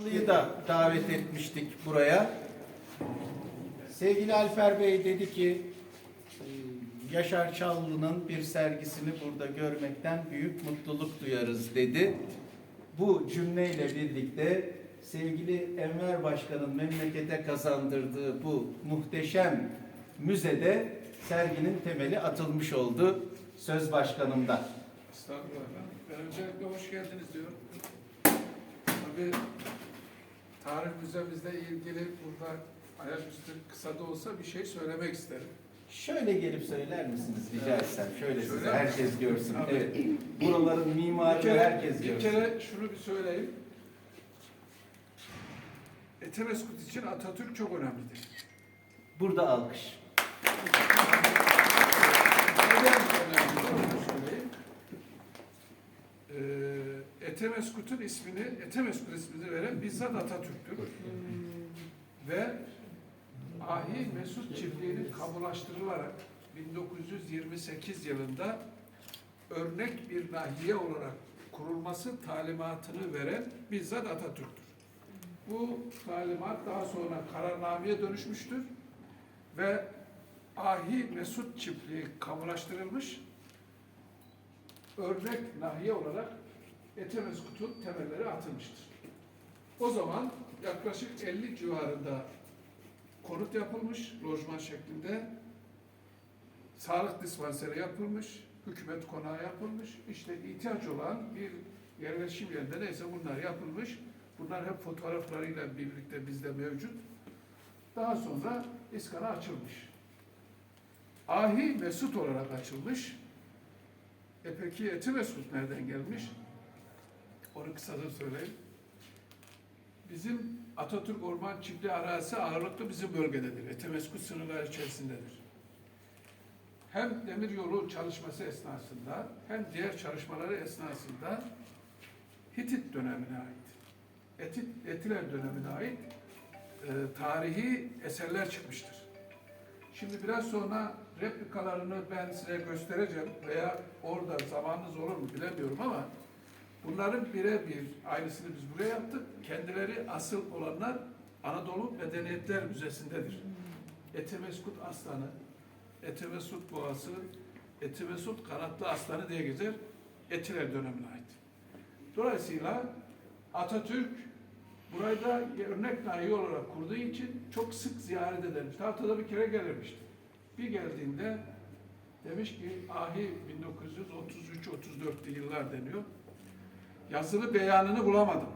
Çağlı'yı da davet etmiştik buraya. Sevgili Alper Bey dedi ki e, Yaşar Çağlı'nın bir sergisini burada görmekten büyük mutluluk duyarız dedi. Bu cümleyle birlikte sevgili Enver Başkan'ın memlekete kazandırdığı bu muhteşem müzede serginin temeli atılmış oldu. Söz başkanımda. Estağfurullah efendim. Ben öncelikle hoş geldiniz diyorum. Tabii tarih müzemizle ilgili burada ayaküstü kısa da olsa bir şey söylemek isterim. Şöyle gelip söyler misiniz rica etsem? Şöyle size Şöyle. herkes görsün. Tabii. Evet. Buraların Bir mimarını herkes bir görsün. kere şunu bir söyleyeyim. Etemeskut için Atatürk çok önemlidir. Burada alkış. Neden önemli onu söyleyeyim. Ee, Etemeskut'un ismini, Etemeskut ismini veren bizzat Atatürk'tür. Ve Ahi Mesut çiftliğinin kamulaştırılarak 1928 yılında örnek bir nahiye olarak kurulması talimatını veren bizzat Atatürk'tür. Bu talimat daha sonra kararnameye dönüşmüştür ve Ahi Mesut çiftliği kamulaştırılmış örnek nahiye olarak Etemeskut'un temelleri atılmıştır. O zaman yaklaşık 50 civarında konut yapılmış, lojman şeklinde. Sağlık dispanseri yapılmış, hükümet konağı yapılmış. İşte ihtiyaç olan bir yerleşim yerinde neyse bunlar yapılmış. Bunlar hep fotoğraflarıyla birlikte bizde mevcut. Daha sonra İskan'a açılmış. Ahi Mesut olarak açılmış. E peki Eti nereden gelmiş? Onu kısaca söyleyeyim. Bizim Atatürk Orman Çiftliği arazisi ağırlıklı bizim bölgededir. Etemeskut sınırları içerisindedir. Hem demir yolu çalışması esnasında hem diğer çalışmaları esnasında Hitit dönemine ait, Etit, Etiler dönemine ait e, tarihi eserler çıkmıştır. Şimdi biraz sonra replikalarını ben size göstereceğim veya orada zamanınız olur mu bilemiyorum ama bunların birebir aynısını biz buraya yaptık. Kendileri asıl olanlar Anadolu Medeniyetler Müzesi'ndedir. Etemeskut Aslanı, Etemesut Boğası, Etemesut Kanatlı Aslanı diye geçer. Etiler dönemine ait. Dolayısıyla Atatürk burayı da örnek nahiye olarak kurduğu için çok sık ziyaret edermiş. Haftada bir kere gelirmişti. Bir geldiğinde demiş ki ahi 1933-34'lü yıllar deniyor. Yazılı beyanını bulamadım.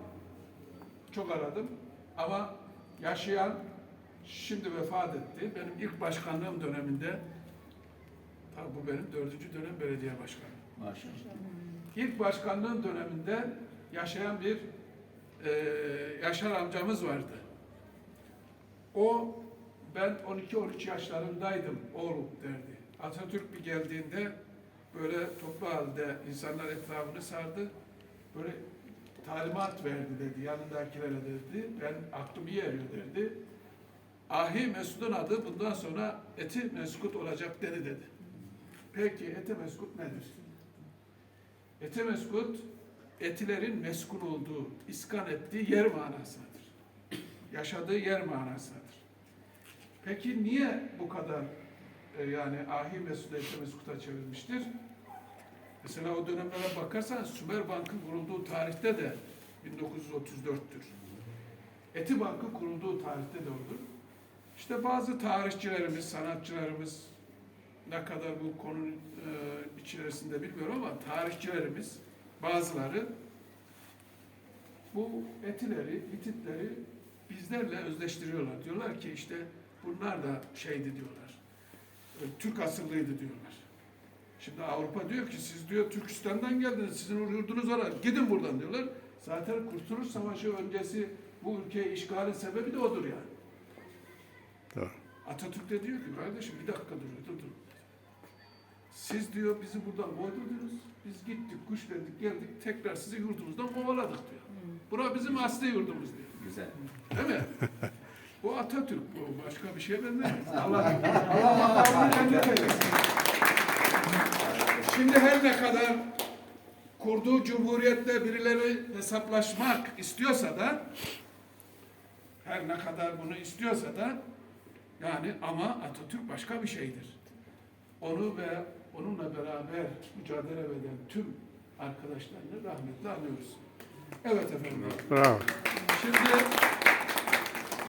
Çok aradım ama yaşayan şimdi vefat etti. Benim ilk başkanlığım döneminde tabi bu benim dördüncü dönem belediye başkanı. Maşallah. İlk başkanlığım döneminde yaşayan bir e, Yaşar amcamız vardı. O ben 12-13 yaşlarındaydım oğlum derdi. Atatürk bir geldiğinde böyle toplu halde insanlar etrafını sardı. Böyle talimat verdi dedi yanındakilere dedi. Ben aklım iyi eriyor derdi. Ahi Mesud'un adı bundan sonra Eti Meskut olacak dedi dedi. Peki Eti Meskut nedir? Etemeskut, etilerin meskun olduğu, iskan ettiği yer manasındadır. Yaşadığı yer manasındadır. Peki niye bu kadar e, yani Ahi Mesud'u Etemeskut'a çevirmiştir? Mesela o dönemlere bakarsan Sümer Bank'ın kurulduğu tarihte de 1934'tür. Eti Bank'ın kurulduğu tarihte de odur. İşte bazı tarihçilerimiz, sanatçılarımız, ne kadar bu konunun e, içerisinde bilmiyorum ama tarihçilerimiz bazıları bu etileri, hititleri bizlerle özleştiriyorlar. Diyorlar ki işte bunlar da şeydi diyorlar. e, Türk asıllıydı diyorlar. Şimdi Avrupa diyor ki siz diyor Türkistan'dan geldiniz, sizin yurdunuz var, gidin buradan diyorlar. Zaten Kurtuluş Savaşı öncesi bu ülkeyi işgalin sebebi de odur yani. Doğru. Atatürk de diyor ki kardeşim bir dakika dur, dur, dur. Siz diyor bizi buradan koydurdunuz. Biz gittik, kuşlendik, geldik. Tekrar sizi yurdumuzdan kovaladık diyor. Bura bizim asli yurdumuz diyor. Güzel. Değil mi? Bu Atatürk bu. Başka bir şey benzemez. Allah, Allah makamını cennet eylesin. Şimdi her ne kadar kurduğu cumhuriyetle birileri hesaplaşmak istiyorsa da her ne kadar bunu istiyorsa da yani ama Atatürk başka bir şeydir. Onu ve onunla beraber mücadele eden tüm arkadaşlarını rahmetle anıyoruz. Evet efendim. Bravo. Şimdi